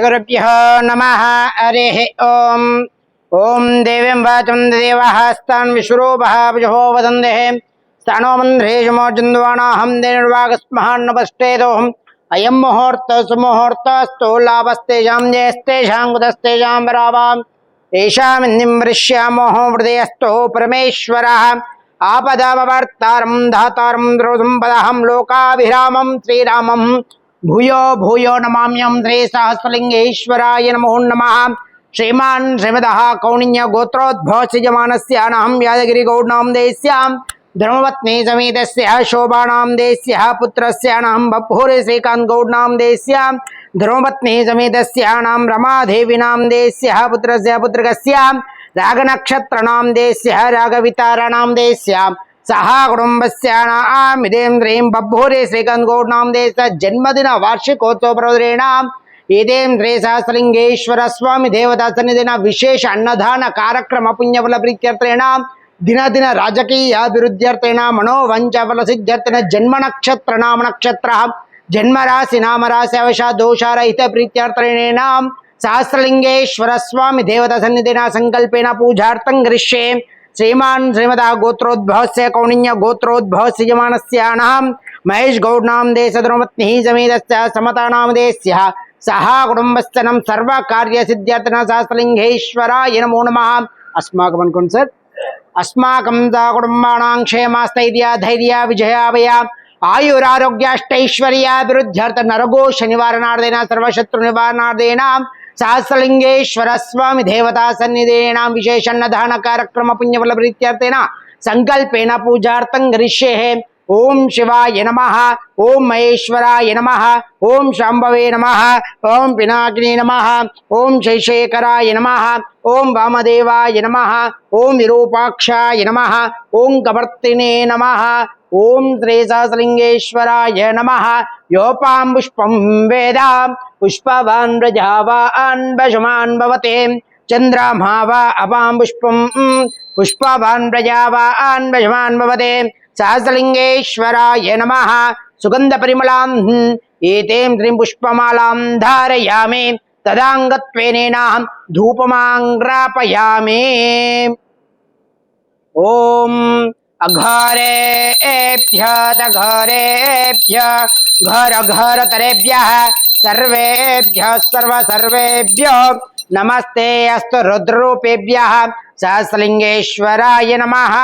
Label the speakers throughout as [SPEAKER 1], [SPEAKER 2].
[SPEAKER 1] श्रीगुरुभ्यो नमः। हरिः ॐ ॐ देवीं वाचं देवः स्तान् विश्वरूपः विजहो वदन्देः स्थानो मन्ध्रेशमोर्जन्द्वाणाहं देनिर्वागस्महान्नपष्टेदोऽहम् अयं मुहूर्तः सुमुहूर्तस्तु लाभस्तेषां जयस्तेषां कुतस्तेषां वरावाम्। येषामिन्दिं परमेश्वरः। धातारं द्रौसम्पदहं लोकाभिरामं श्रीरामं भूयो भूयो नमाम्यं श्रीसहस्रलिङ्गेश्वराय नमो नमः। श्रीमान् श्रीमदः कौणिन्य गोत्रोद्भवसिजमानस्यानहं यादगिरिगौड्नां देस्यां धर्मपत्नी समेतस्य शोभानां देस्यः पुत्रस्यानहं बभूरि श्रीकान्त गौड्नां देस्यां धर्मपत्नी समेतस्यानां रमादेवीनां देस्यः पुत्रस्य पुत्रकस्यां, रागनक्षत्रणां देस्यः रागविताराणां सहा कुटुंबस्यादेन्द्रीं बभूरे श्रीकन्दगौड़ना देश जन्मदिन वार्षिकोत्सवप्रवरेण यदेन्द्रे सहस्रलिंगेश्वर स्वामी देवदास दिन विशेष अन्नदान कार्यक्रम पुण्यफल प्रीत्यर्थेण दिन दिन राजकीय अभिवृद्ध्यर्थेण मनोवंचफल सिद्ध्यर्थन जन्म नक्षत्र नाम नक्षत्र जन्म राशि नाम राशि अवशा दोषारहित प्रीत्यर्थेण सहस्रलिंगेश्वर स्वामी देवता सन्निधि संकल्पेन पूजार्थं कृष्ये श्रीमान श्रीमदा गोत्रोद्भव से कौणीय गोत्रोद्भव यजमान सेनाम महेश गौड़नाम देश द्रौमत्नि समेत समतानाम देश सहा कुटुंबस्थनम सर्व कार्य सिद्ध्यर्थन शास्त्रलिंगेश्वराय नमो नम। अस्माकं अनुकुण सर अस्माक कुटुंबाण क्षेमास्थैर्य धैर्य विजयावया आयुरारोग्याष्टैश्वर्याभिवृद्ध्यर्थ नरगो निवारणार्देन सर्वशत्रु निवारणार्देन सहस्रलिंगेश्वर स्वामी देवता सन्निधेण विशेषण दान कार्यक्रम पुण्यफल प्रीतर्थेन संकल्पेन पूजार्थं करिष्ये। ओम शिवाय नम ओं महेश्वराय नम ओं शंभवे नम ओं पिनाग्ने नम ओं शैशेखराय नम ओं वामदेवाय नम ओं विरूपाक्षा नम ओं कवर्ति नम ओं श्रीसहसलिंगेश्वराय नम। योपाबुष्पम वेदा पुष्पवान् व्रजावान् वशमान् भवते। चन्द्रामा वा अपां पुष्पम् पुष्पवान् व्रजावान् वशमान् भवते। सहस्रलिङ्गेश्वराय नमः। सुगन्धपरिमलाम् एतें त्रिं पुष्पमालां धारयामि। तदाङ्गत्वेनेनाहं धूपमाङ्ग्रापयामि। ॐ अघरेभ्य तघरेभ्य घर घर तरेभ्यः सर्वेभ्यः सर्वसर्वेभ्यो नमस्ते, अस्तु रुद्ररूपेभ्यः सहस्रलिङ्गेश्वराय नमः।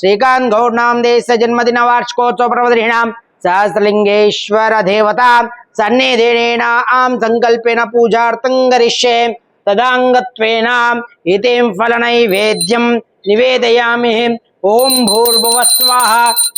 [SPEAKER 1] श्रीकान्त गौर्णां देश जन्मदिनवार्षिकोत्सवप्रवदृहिणां सहस्रलिङ्गेश्वर देवता सन्निधिरेण आं सङ्कल्पेन पूजार्थं करिष्ये। तदाङ्गत्वेन इतिं फलनैवेद्यं निवेदयामि। ॐ भूर्भुवस्वाहा।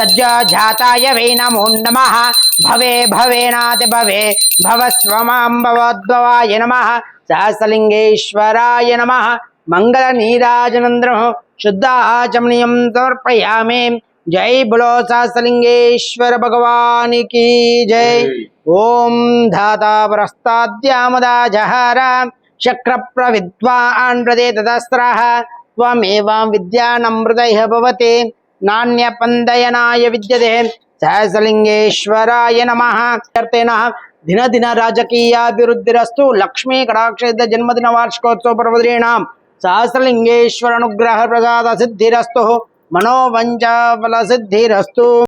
[SPEAKER 1] सज्जजाताय वै नमो नमः। भवे भवेनाथ भवे। भवस्वमाम्बवद्भवाय नमः। सहस्रलिङ्गेश्वराय नमः। मङ्गलनीराजनन्द्रः शुद्धाचमनीयं समर्पयामि। जय बुलो सहस्रलिङ्गेश्वर भगवान् की जय। ॐ धाता प्रस्ताद्यामदा जहर शक्रप्रविद्वा आन्द्रदे तदस्रः त्वमेवां विद्यानमृतैः भवति। नान्यपन्दयनाय विद्यते। सहस्रलिङ्गेश्वराय नमः। कर्तेनः दिन दिन राजकीयाभिवृद्धिरस्तु लक्ष्मी कटाक्षेत्र जन्मदिन वार्षिकोत्सव पर्वदीनां सहस्रलिङ्गेश्वर अनुग्रह प्रसाद सिद्धिरस्तु मनोवञ्चाफलसिद्धिरस्तु।